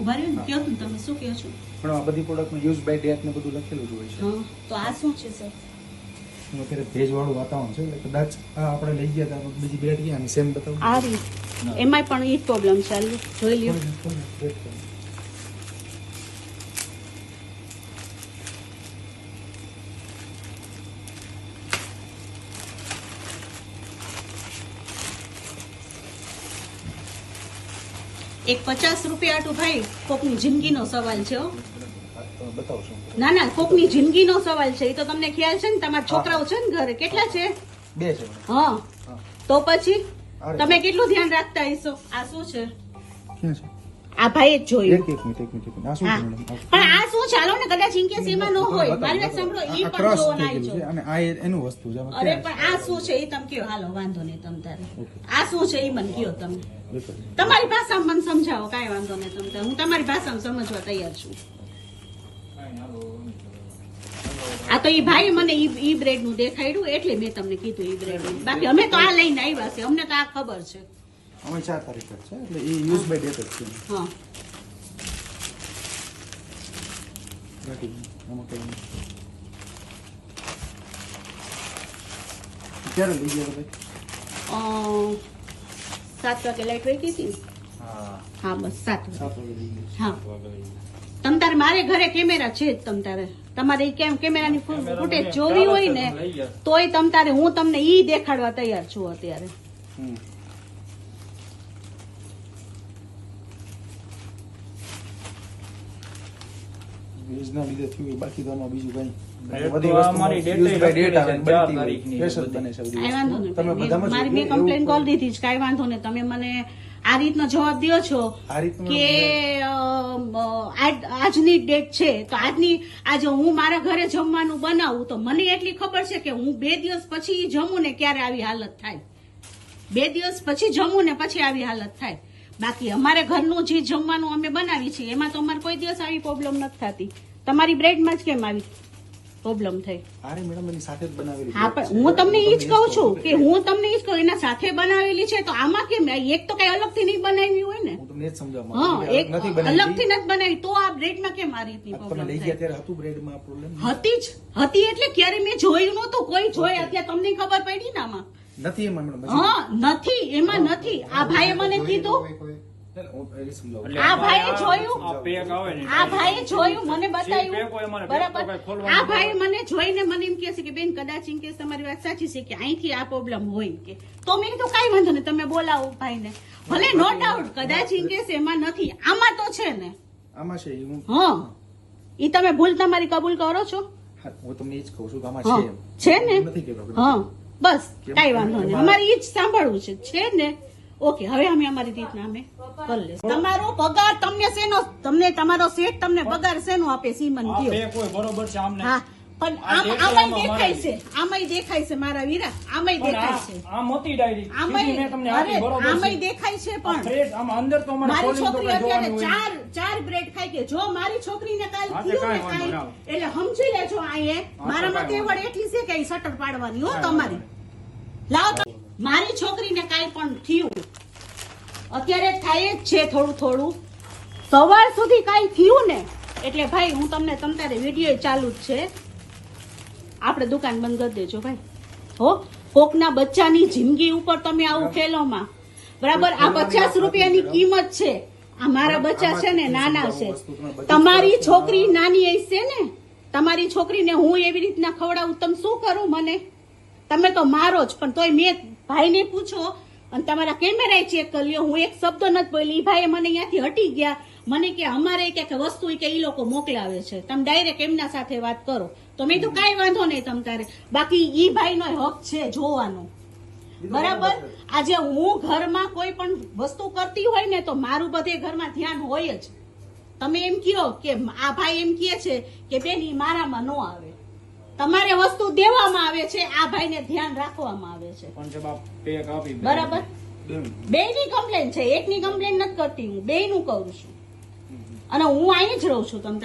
ઊભા રહ્યો ને કયો તું તમે શું કહો છો? પણ આ બધી પ્રોડક્ટમાં યુઝ બાય ડેટ ને બધું લખેલું જ હોય છે. તો આ શું છે સર એમાં અત્યારે ભેજવાળું વાતાવરણ છે એટલે કદાચ આ આપણે લઈ ગયા હતા બીજી બેટ ગયા અને સેમ બતાવું. આ રીત એમાંય પણ એ પ્રોબ્લેમ છે જોઈ લ્યો. એક પચાસ રૂપિયા આટું ભાઈ કોકની જિંદગીનો સવાલ છે ના ના કોકની જિંદગીનો સવાલ છે એ તો તમને ખ્યાલ છે ને તમારા છોકરાઓ છે ને ઘરે કેટલા છે? બે છે. હા. તો પછી તમે કેટલું ધ્યાન રાખતા હશો? આ શું છે? આ ભાઈએ જ જોયું. એક એક મિનિટ એક મિનિટ આ શું પણ આ શું ચાલો ને કદાચ ઇન્કે સીમા નો હોય. મારી વાત સાંભળો ઈ પણ cross જોવો થઈ ના ગયેલું જો છે અને આ એનું વસ્તુ છે. અરે પણ આ શું છે એ તમ કયો? હાલો વાંધો નહીં તમ તારે. આ શું છે એ મને કયો તમે? તમારી ભાષામાં મને સમજાવો કઈ વાંધો નહીં તમ હું તમારી ભાષામાં સમજવા તૈયાર છું. આ તો ઈ ભાઈ મને ઈ ઈ બ્રેડનું દેખાડ્યું એટલે મેં તમને કીધું ઈ બ્રેડ બાકી અમે તો આ લઈને આવ્યા છે અમને તો આ ખબર છે. અમે ચાર તારીખ છે એટલે એ યુઝ બાય ડેટ જ છે. હા. કંઈ ક્યારે લઈ ગયા ભાઈ સાત વાગે લાઈટ વહી ગઈ હતી હા. હા બસ સાત વાગે. સાત વાગે લઈ ગયા હા. તમ તારે મારે ઘરે કેમેરા છે જ તમ તારે. તમારે કેમ કેમેરાની ફૂટેજ જોવી હોય ને તોય તમ તારે હું તમને ઈ દેખાડવા તૈયાર છું અત્યારે. હમ. વેજના લીધે થયું એ બાકી તો આમાં બીજું કંઈ બધી આવે બનતી. બને છે બધી. તમે બધામાં મારી મેં કમ્પ્લેન કોલ દીધી છે કાંઈ વાંધો નહીં. તમે મને આ રીતનો જવાબ દો છો કે આજની ડેટ છે. તો આજની આજે હું મારા ઘરે જમવાનું બનાવું તો મને એટલી ખબર છે કે હું બે દિવસ પછી જમું ને ક્યારે આવી હાલત થાય. બે દિવસ પછી જમું ને પછી આવી હાલત થાય. બાકી અમારે ઘરનું જે જમવાનું અમે બનાવી છીએ એમાં તો અમારે કોઈ દિવસ આવી પ્રોબ્લેમ નથી થતી. તમારી બ્રેડમાં જ કેમ આવી પ્રોબ્લેમ થઈ? અરે મેડમ એની સાથે જ બનાવેલી હા પણ હું તમને ઈ જ કહું છું કે હું તમને ઈ જ કહું એના સાથે બનાવેલી છે તો આમાં કેમ એક તો કઈ અલગથી નહીં બનાવી હોય ને? હું તમને એ જ સમજાવવા હા માંગુ છું કે એક અલગથી નથી બનાવી તો આ બ્રેડમાં કેમ આ રીતની પ્રોબ્લેમ લઈ ગયા ત્યારે હતું બ્રેડમાં પ્રોબ્લેમ હતી જ. હતી એટલે ક્યારે મેં જોયું નહોતું. કોઈ જોઈ અત્યારે તમને ખબર પડી ને આમાં? નથી એમાં મેડમ હા નથી એમાં નથી. આ ભાઈએ મને કીધું. આ ભાઈએ જોયું? આ પેક આવે ને. આ ભાઈએ જોયું મને બતાવ્યું. બરાબર પેક તો કાંઈ ખોલવાનું આ ભાઈ મને જોઈને મને એમ કહે છે કે બેન કદાચ એમ કે તમારી વાત સાચી છે કે અહીંથી આ પ્રોબ્લેમ હોય કે. તો મેં કીધું કાંઈ વાંધો નહીં તમે બોલાવો ભાઈને. ભલે નો ડાઉટ કદાચ એમ કે એમાં નથી. આમાં તો છે ને. આમાં છે હું હા. એ તમે ભૂલ તમારી કબૂલ કરો છો? હું તમને એ જ કહું છું કે આમાં છે છે ને? નથી કહેતો. હા. બસ કઈ વાંધો નહીં. અમારે એ જ સાંભળવું છે. છે ને? ઓકે હવે અમે અમારી રીતના અમે કરી લેશું તમારો પગાર તમને શેનો તમને તમારો સેટ તમને પગાર શેનો આપે સીમન કયો? બરોબર છે હા. પણ આમ- આમાંય દેખાય છે. આમાંય દેખાય છે મારા વીરા આમાંય દેખાય છે. આ મોતી ડાયરી. મેં તમને આમાંય આપી બરોબર આમાંય દેખાય છે પણ. ફ્રેશ આમાં અંદર તો અમારે મારી છોકરી અત્યારે ચાર ચાર બ્રેડ ખાઈ કે જો મારી છોકરીને કાલ થયું ને કાંઈ. એટલે સમજી લેજો આયે મારા મારામાં કાંઈ એટલી છે કે ઈ શટર પાડવાની હો તમારી. લાવ તો. મારી છોકરીને કાંઈ પણ થયું. અત્યારે થાય જ છે થોડું થોડું. સવાર સુધી કાંઈ થયું ને? એટલે ભાઈ હું તમને તમ તારે વીડિયો ચાલુ જ છે. આપણે દુકાન બંધ કરી દેજો ભાઈ. હો? કોકના બચ્ચાની જિંદગી ઉપર તમે આવું ખેલોમાં. બરાબર? આ પચાસ રૂપિયાની કિંમત છે. આ મારા બચ્ચા છે ને નાના છે. તમારી છોકરી નાની હશે ને તમારી છોકરીને હું એવી રીતના ખવડાવું તમે શું કરું મને? તમે તો મારો જ પણ તોય મેં ભાઈને પૂછો અને તમારા કેમેરાએ ચેક કરી લ્યો. હું એક શબ્દ નથી બોલી. ઈ ભાઈએ મને અહીંયાથી હટી ગયા. મને કે અમારે કે કે વસ્તુ કે એ લોકો મોકલાવે છે. તમે ડાયરેક્ટ એમના સાથે વાત કરો. તો મેં તો કાંઈ વાંધો નહીં તમ તારે. બાકી ઈ ભાઈનો હક છે જોવાનો. બરાબર? આજે હું ઘરમાં કોઈ પણ વસ્તુ કરતી હોય ને તો મારું બધે ઘરમાં ધ્યાન હોય જ. તમે એમ કહો કે આ ભાઈ એમ કહે છે કે બેન ઈ મારામાં ન આવે. તમારે વસ્તુ દેવામાં આવે છે આ ભાઈને ધ્યાન રાખવામાં આવે છે. પણ છે બાપ પેક આપી બરાબર? બે ની કમ્પ્લેન છે એકની કમ્પ્લેન નથી કરતી હું બે નું કરું છું. અને હું અહીં જ રહું છું તમ તારે